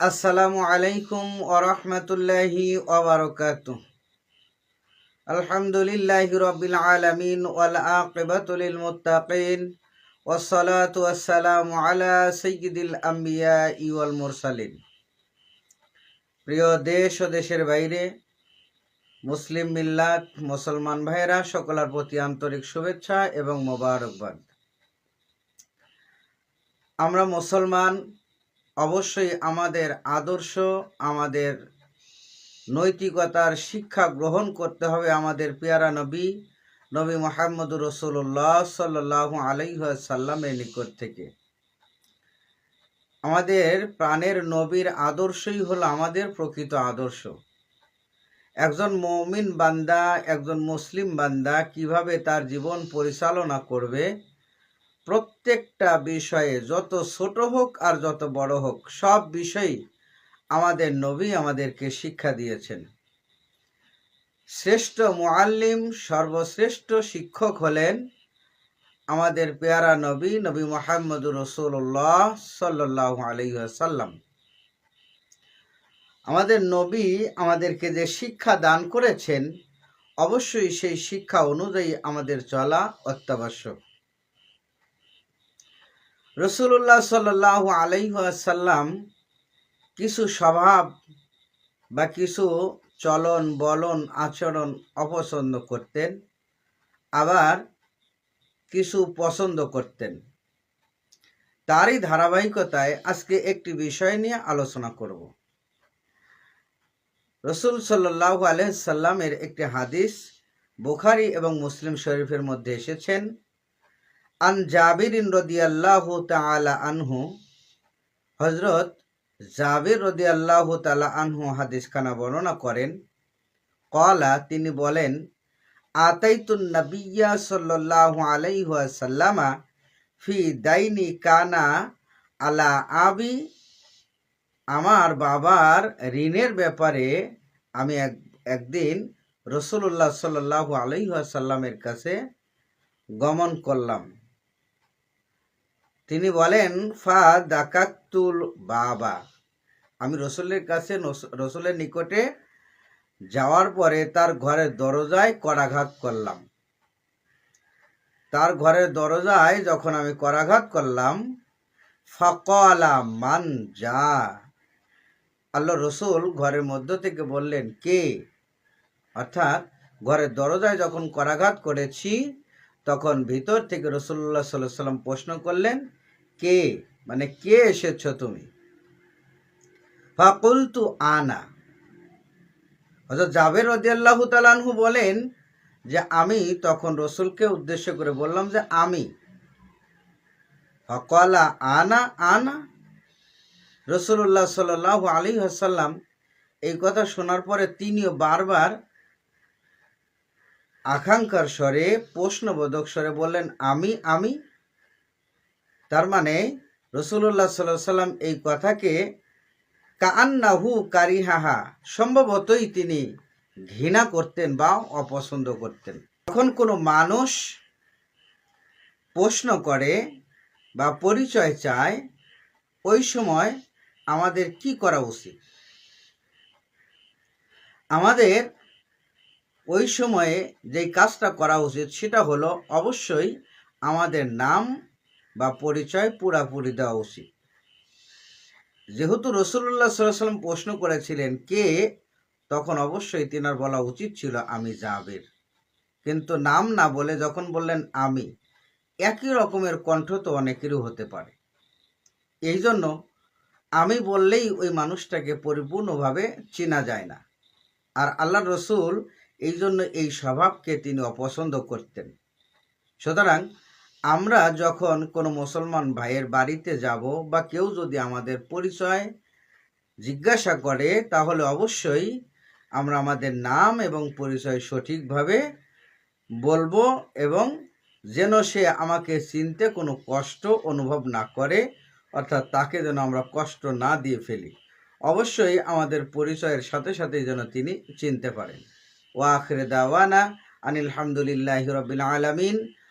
আসসালামু আলাইকুম ওরহমতুল্লাহি ওবরকাত। আলহামদুলিল্লাহি রবিল আলমিন ওয়াল আকিবাতুল মুত্তাকিন ওয়াসসালাতু ওয়াসসালামু আলা সাইয়্যিদিল আম্বিয়া ওয়াল মুরসালিন। প্রিয় দেশ ও দেশের বাইরে, মুসলিম মিল্লাত, মুসলমান ভাইরা সকলের প্রতি আন্তরিক শুভেচ্ছা এবং মোবারকবাদ। আমরা মুসলমান অবশ্যই আমাদের আদর্শ, আমাদের নৈতিকতার শিক্ষা গ্রহণ করতে হবে আমাদের পেয়ারা নবী নবী মোহাম্মদ রসুল্লাহ সাল্লাহ আলাইসাল্লামের নিকট থেকে। আমাদের প্রাণের নবীর আদর্শই হলো আমাদের প্রকৃত আদর্শ। একজন মমিন বান্দা, একজন মুসলিম বান্দা কীভাবে তার জীবন পরিচালনা করবে? প্রত্যেকটা বিষয়ে যত ছোট হোক আর যত বড় হোক, সব বিষয়ই আমাদের নবী আমাদেরকে শিক্ষা দিয়েছেন। শ্রেষ্ঠ মুআল্লিম, সর্বশ্রেষ্ঠ শিক্ষক হলেন আমাদের পেয়ারা নবী নবী মোহাম্মদ রসুল্লাহ সাল্লাহ আলহাসাল্লাম আমাদের নবী আমাদেরকে যে শিক্ষা দান করেছেন, অবশ্যই সেই শিক্ষা অনুযায়ী আমাদের চলা অত্যাবশ্যক। রসুল্লাহ সাল্লাহ আলাইসাল্লাম কিছু স্বভাব বা কিছু চলন, বলন, আচরণ অপছন্দ করতেন, আবার কিছু পছন্দ করতেন। তারই ধারাবাহিকতায় আজকে একটি বিষয় নিয়ে আলোচনা করব। রসুল সাল্লাহ আলহামের একটি হাদিস বুখারি এবং মুসলিম শরীফের মধ্যে এসেছেন। আন জাবিরিন রদিয়াল্লাহু তাআলা আনহু হজরত জাবির রদিয়াল্লাহু তাআলা আনহু হাদিস খানা বর্ণনা করেন। কলা তিনি বলেন, আতাইতুন নবিয়া সাল্লাল্লাহু আলাইহি ওয়াসাল্লামা ফি দাইনি কানা আলা আবি, আমার বাবার ঋণের ব্যাপারে আমি এক, একদিন রসুল্লাহ সাল্লাহ আলহাসাল্লামের কাছে গমন করলাম। তিনি বলেন, ফা দাকাতুল বাবা। আমি রসুলের কাছে রসুলের নিকটে যাওয়ার পরে তার ঘরের দরজায় করাঘাত করলাম। তার ঘরের দরজায় যখন আমি করাঘাত করলাম, ফকলা মান যা আল্লাহ রসুল ঘরের মধ্য থেকে বললেন, কে? অর্থাৎ ঘরের দরজায় যখন করাঘাত করেছি, তখন ভিতর থেকে রসুল্লাহ সাল্লাহ সাল্লাম প্রশ্ন করলেন কে? মানে কে এসেছ তুমি? ফাকুলতু আনা। হজরত জাবের রদিয়াল্লাহু তালানহু বলেন যে, আমি তখন রসুলকে উদ্দেশ্য করে বললাম যে, আমি। ফকলা আনা আনা। রসুল্লাহ সাল আলী হাসাল্লাম এই কথা শোনার পরে তিনিও বারবার আকাঙ্ক্ষার স্বরে, প্রশ্নবোধক স্বরে বললেন, আমি আমি। তার মানে রসুল্লাহ সাল্লাহ সাল্লাম এই কথাকে কান্নাহু কারিহাহা, সম্ভবতই তিনি ঘৃণা করতেন বা অপছন্দ করতেন। যখন কোনো মানুষ প্রশ্ন করে বা পরিচয় চায়, ওই সময় আমাদের কি করা উচিত? আমাদের ওই সময়ে যেই কাজটা করা উচিত, সেটা হলো অবশ্যই আমাদের নাম বা পরিচয় পুরাপুরি দেওয়া উচিত। যেহেতু রসুল্লাহ সাল্লাম প্রশ্ন করেছিলেন কে, তখন অবশ্যই তিনার বলা উচিত ছিল আমি জাবের। কিন্তু নাম না বলে যখন বললেন আমি, একই রকমের কণ্ঠ তো অনেকেরই হতে পারে। এই জন্য আমি বললেই ওই মানুষটাকে পরিপূর্ণভাবে চেনা যায় না। আর আল্লাহ রসুল এই জন্য এই স্বভাবকে তিনি অপছন্দ করতেন। সুতরাং আমরা যখন কোনো মুসলমান ভাইয়ের বাড়িতে যাব বা কেউ যদি আমাদের পরিচয় জিজ্ঞাসা করে, তাহলে অবশ্যই আমরা আমাদের নাম এবং পরিচয় সঠিকভাবে বলব এবং যেন সে আমাকে চিনতে কোনো কষ্ট অনুভব না করে, অর্থাৎ তাকে যেন আমরা কষ্ট না দিয়ে ফেলি। অবশ্যই আমাদের পরিচয়ের সাথে সাথে যেন তিনি চিনতে পারেন। ও আখরে দাওয়ানা আনিল হামদুলিল্লাহ রবিল আলমিন।